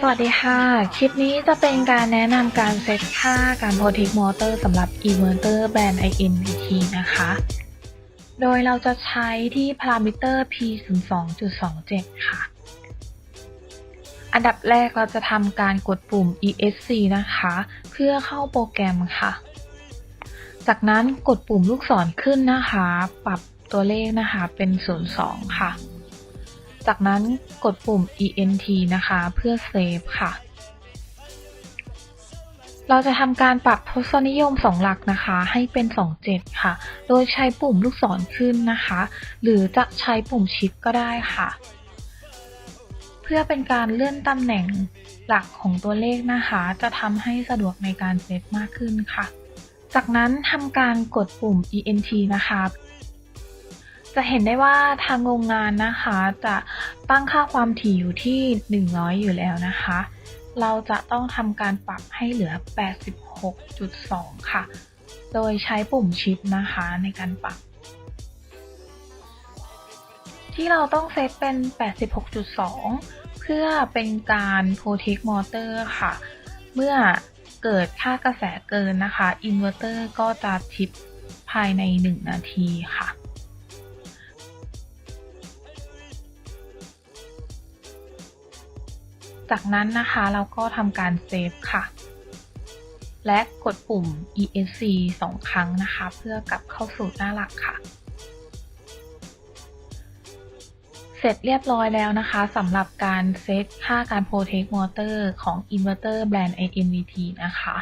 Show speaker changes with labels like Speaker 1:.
Speaker 1: สวัสดีค่ะ คลิปนี้จะเป็นการแนะนำการเซตค่าการโพทิกมอเตอร์สำหรับ Inverter แบรนด์ INVT นะคะ โดยเราจะใช้ที่พารามิเตอร์ P02.27 ค่ะ อันดับแรกเราจะทำการกดปุ่ม ESC นะคะ เพื่อเข้าโปรแกรมค่ะ จากนั้นกดปุ่มลูกศรขึ้นนะคะ ปรับตัวเลขนะคะเป็น 02 ค่ะ จากนั้นกดปุ่ม ENT นะคะเพื่อเซฟค่ะ เราจะทำการปรับทศนิยม2หลักนะคะ ให้เป็น 27 ค่ะ โดยใช้ปุ่มลูกศรขึ้นนะคะ หรือจะใช้ปุ่มชิปก็ได้ค่ะ เพื่อเป็นการเลื่อนตำแหน่งหลักของตัวเลขนะคะ จะทำให้สะดวกในการเซตมากขึ้นค่ะ จากนั้นทำการกดปุ่ม ENT นะคะ จะเห็นได้ว่าทางโรงงานนะคะจะตั้งค่าความถี่อยู่ที่ 100 อยู่แล้วนะคะ เราจะต้องทำการปรับให้เหลือ 86.2 ค่ะ โดยใช้ปุ่มชิปนะคะในการปรับ ที่เราต้องเซตเป็น 86.2 เพื่อเป็นการ protect motor ค่ะ เมื่อเกิดค่ากระแสเกินนะคะ อินเวอร์เตอร์ก็จะทิปภายใน 1 นาทีค่ะ จากนั้นนะคะเราก็ทำการเซฟค่ะ และกดปุ่ม ESC 2 ครั้งนะคะ เพื่อกลับเข้าสู่หน้าหลักค่ะ เสร็จเรียบร้อยแล้วนะคะสำหรับการเซตค่าการ Protect Motor ของ Inverter แบรนด์ INVT นะคะ